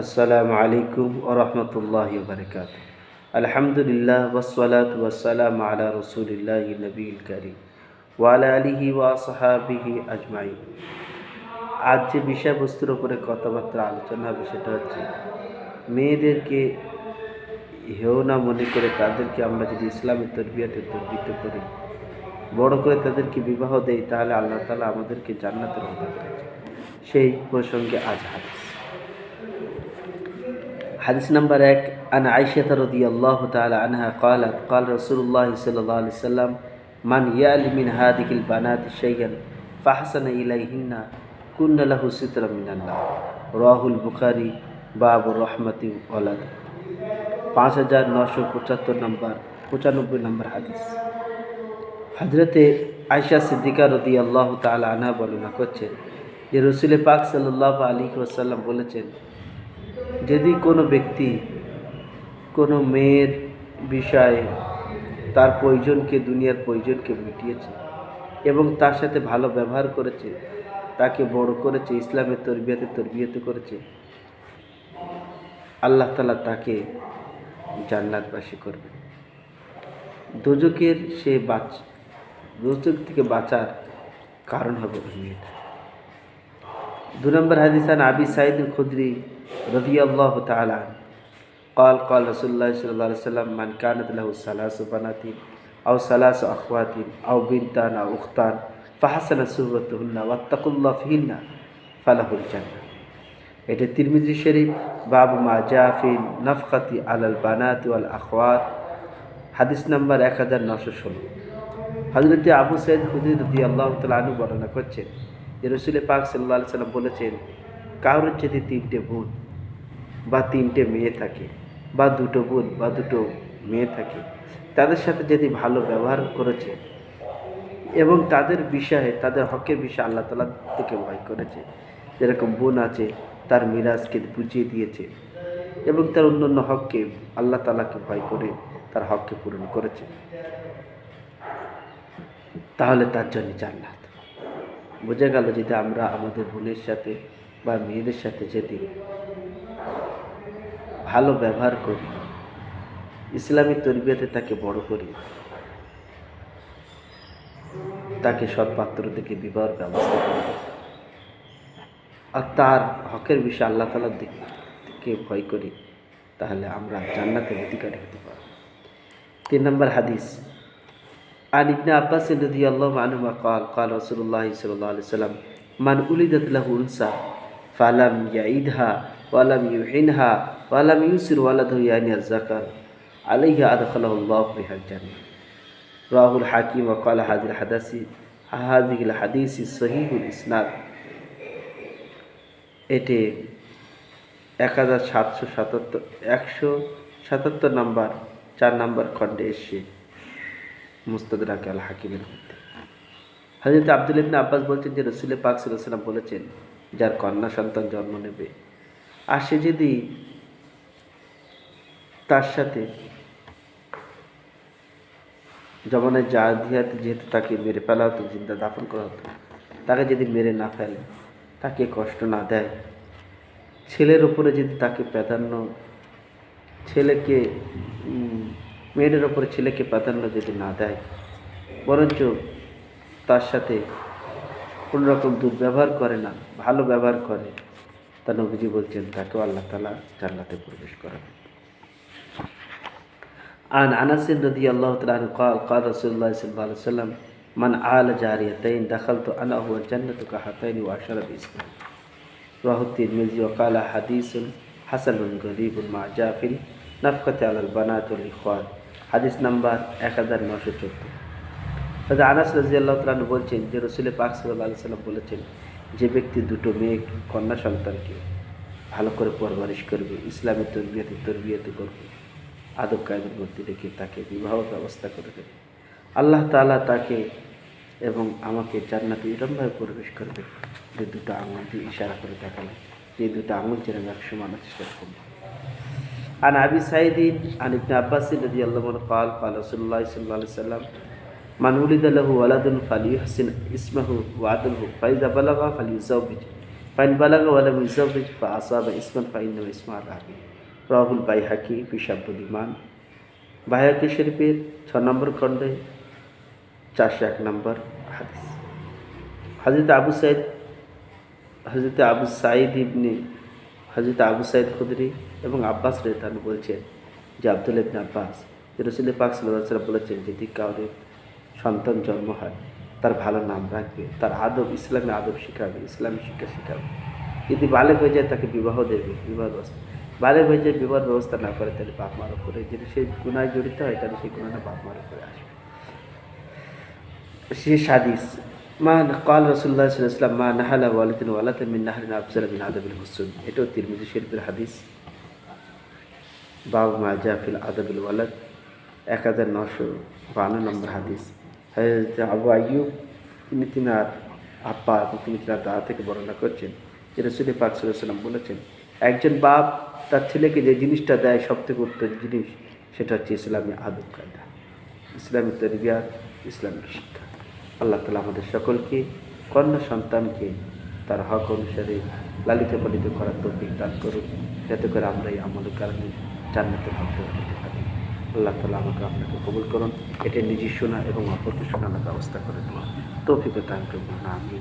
আসসালামু আলাইকুম ও রহমতুল্লাহ বারকাত আলহামদুলিল্লাহ ওসলাত ওয়াসালাম আলা রসুলিল্লাহ নবীল করিম ওয়ালা আলিহি ওয়া সাহাবিহি আজমাই আজ যে বিষয়বস্তুর উপরে কথাবার্তা আলোচনা হবে সেটা হচ্ছে, মেয়েদেরকে হেও না মনে করে তাদেরকে আমরা যদি ইসলামের তরবিয়াতে তরবিত করি, বড় করে তাদেরকে বিবাহ দেই, তাহলে আল্লাহ তালা আমাদেরকে জান্নাতের অর্ডার সেই প্রসঙ্গে আজ হাদিস। হাদিস নাম্বার এক, আন আয়সাত রদি আল্লাহ তালা আনহা কালাত কাল রসুল্লাহ সাল্লাহ আলি সাল্লাম, মান ইয়ালি মিন হাদিকিল বানাত শৈয়ান ফাহসান ইলাইহিন্না কুন্নালাহু সিতরা মিনাল্লাহ রাহুল বুখারি বাবুর রহমতি ওলাদ পাঁচ হাজার নশো পঁচাত্তর নম্বর, পঁচানব্বই নম্বর হাদিস। হজরতে আয়সা সিদ্দিকা রদি আল্লাহ তালা আনহা বর্ণনা করছেন যে রসুল পাক সাল্লাহ আলী ওসাল্লাম বলেছেন যদি কোনো ব্যক্তি কোনো মেয়ের বিষয়ে তার প্রয়োজনকে, দুনিয়ার প্রয়োজনকে মিটিয়েছে এবং তার সাথে ভালো ব্যবহার করেছে, তাকে বড় করেছে, ইসলামের তরবিয়াতে তরবিয়তে করেছে, আল্লাহ তালা তাকে জান্নাতবাসী করবে দুজকের সে বাচ দুজক থেকে বাঁচার কারণ হবে মেয়েটা দু নম্বর হাদিসান আবি সাইদ খুদ্রি رضي الله تعالى عنه قال قال رسول الله صلى الله عليه وسلم من كانت له ثلاث بنات أو ثلاث أخوات أو بنتان أو أختان فحسن صحبتهن واتقوا الله فيهن فله الجنة এটা তিরমিজি শরীফ বাবু মা জাফিন নফকাতি আলাল বানাত ওয়াল আখওয়াত হাদিস নাম্বার এক হাজার নশো ষোলো হজরতে আবু সৈয়দ হুদির রদি আল্লাহ তালু বর্ণনা করছেন যে রসুল পাক সাল্লাহ সাল্লাম বলেছেন, কারোর যদি তিনটে বোন বা তিনটে মেয়ে থাকে বা দুটো বোন বা দুটো মেয়ে থাকে, তাদের সাথে যদি ভালো ব্যবহার করেছে এবং তাদের বিষয়ে, তাদের হকের বিষয়ে আল্লাহ তালা থেকে ভয় করেছে, যেরকম বোন আছে, তার মিরাজকে বুঝিয়ে দিয়েছে এবং তার অন্যান্য হককে আল্লাহ তালাকে ভয় করে তার হককে পূরণ করেছে, তাহলে তার জন্য জান্নাত। বোঝা গেল যদি আমরা আমাদের বোনের সাথে বা মেয়েদের সাথে যদি ভালো ব্যবহার করি, ইসলামী তরবিয়াতে তাকে বড় করি, তাকে সৎপাত্র থেকে বিবাহের ব্যবস্থা করি আর তার হকের বিষয়ে আল্লাহ তালার দিকে ভয় করি, তাহলে আমরা জান্নাতের অধিকারী হতে পারব। তিন নম্বর হাদিস عن ابن عباس رضي الله عنهما قال قال رسول الله صلى الله عليه وسلم من ولدت له أنثى فلم يعيدها ولم يحنها ولم يسر ولده يعني الذكر عليه أدخله الله بها الجنة رواه الحاكم وقال هذه الحديث هذه الحديث صحيح الإسناد এটি এক হাজার সাতশো সাতাত্তর একশো সাতাত্তর নাম্বার চার নাম্বার খণ্ডে এসছে মুস্তদরাক আল হাকিমের মধ্যে। হজরত আব্দুল ইবনে আব্বাস বলছেন যে রসুল পাক সাল্লাম বলেছেন, যার কন্যা সন্তান জন্ম নেবে, আর সে যদি তার সাথে জমানের যা দিয়াতে যেহেতু তাকে মেরে ফেলা হতো, জিন্দা দাফন করা হতো, তাকে যদি মেরে না ফেলে, তাকে কষ্ট না দেয়, ছেলের ওপরে যদি তাকে প্রাধান্য, ছেলেকে মেয়েদের ওপরে ছেলেকে প্রাধান্য যদি না দেয় বরঞ্চ তার সাথে কোনো রকম দুর্ব্যবহার করে না ভালো ব্যবহার করে তা নবীজি বলছেন তাকেও আল্লাহ তালা জান্নাতে প্রবেশ করাবে عن انس رضي الله تعالى عنه قال قال رسول الله صلى الله عليه وسلم من آل جاريتين دخلت انا هو الجنة كهاتين واشار باسمه رواه الترمذي وقال حديث حسن غريب مع جافر نفقة على البنات والإخوان হাদিস নাম্বার এক হাজার নশো চোদ্দ। আনাস রাজি আল্লাহ তালন বলছেন যে রসুল পাক সাল্লাম বলেছেন, যে ব্যক্তি দুটো মেয়ে, কন্যা সন্তানকে ভালো করে পরবারিশ করবে ইসলামের তরবিয়াতে তরবিয়াতে করবে, আদব কায়দের মধ্যে রেখে তাকে বিবাহ ব্যবস্থা করে দেবে। আল্লাহ তালা তাকে এবং আমাকে জান্নাতে এরমভাবে প্রবেশ করবে যে দুটো আঙুল দিয়ে ইশারা করে দেখাল যে দুটো আঙুল যেরকম একশো মানুষের সেরকম। عن أبي سعيد عن ابن عباس رضي الله عنه قال قال رسول الله صلى الله عليه وسلم من ولد له ولد فليحسن اسمه وعدله فإذا بلغ فليزوج ফাইন বালাগা ওয়ালা মিজাবিজ ফা আসাবা ইসমান ফাইন ইসমা আবি রাহুল বাই হাকি পিসাবুল ইমান বাহাকি শরীফের ছ নম্বর খণ্ডে চারশো এক নম্বর হাদিস হাজরত আবু সাইদ হজরত আবু সাইদ ইবনে হজরত আবু সাইদ খুদরি এবং আব্বাস রেতান বলছেন যে আব্দুল ইবনে আব্বাস রসুল পাক সাল্লাম বলেছেন যদি কাউরে সন্তান জন্ম হয়, তার ভালো নাম রাখবে, তার আদব ইসলামী আদব শেখাবে, ইসলামী শিক্ষা শেখাবে। যদি বালেক হয়ে যায়, তাকে বিবাহ দেবে, বিবাহ ব্যবস্থা। বালেক হয়ে যায়, বিবাহ ব্যবস্থা না করে, তাহলে বাপ মার উপরে, যদি সে গুণায় জড়িত হয়, তাহলে সেই গুণাটা বাপ মার উপরে আসবে। শেষ হাদিস মা কাল রসুল্লাহ সাল্লাম মা নাহালা ওয়ালিদিন ওয়ালাতে মিন নাহরিন আফজাল আদবিল হুসুন। এটাও তিরমিজি শরীফের হাদিস। বাবু মা জাফিল আদবিল ওয়ালাদ এক হাজার নশো বান্ন নম্বর হাদিস। আবু আইয়ুব, তিনি তিনার আব্বা এবং তিনি তিনার দাদা থেকে বর্ণনা করছেন যে রসুল পাক সাল্লাম বলেছেন, একজন বাপ তার ছেলেকে যে জিনিসটা দেয় সব থেকে উত্তম জিনিস, সেটা হচ্ছে ইসলামী আদব কায়দা, ইসলামী তরবিয়াত ইসলামিক শিক্ষা। আল্লাহ তালা আমাদের সকলকে, কন্যা সন্তানকে তার হক অনুসারে লালিত পালিত করার তৌফিক দান করুন যাতে করে আমরা এই আমলের কারণে জান্নাতের ভক্ত হতে পারি আল্লাহ তালা আমাকে আপনাকে কবুল করুন। এটা নিজে শোনা এবং অপরকে শোনানোর ব্যবস্থা করে দেওয়া তৌফিক দান আমি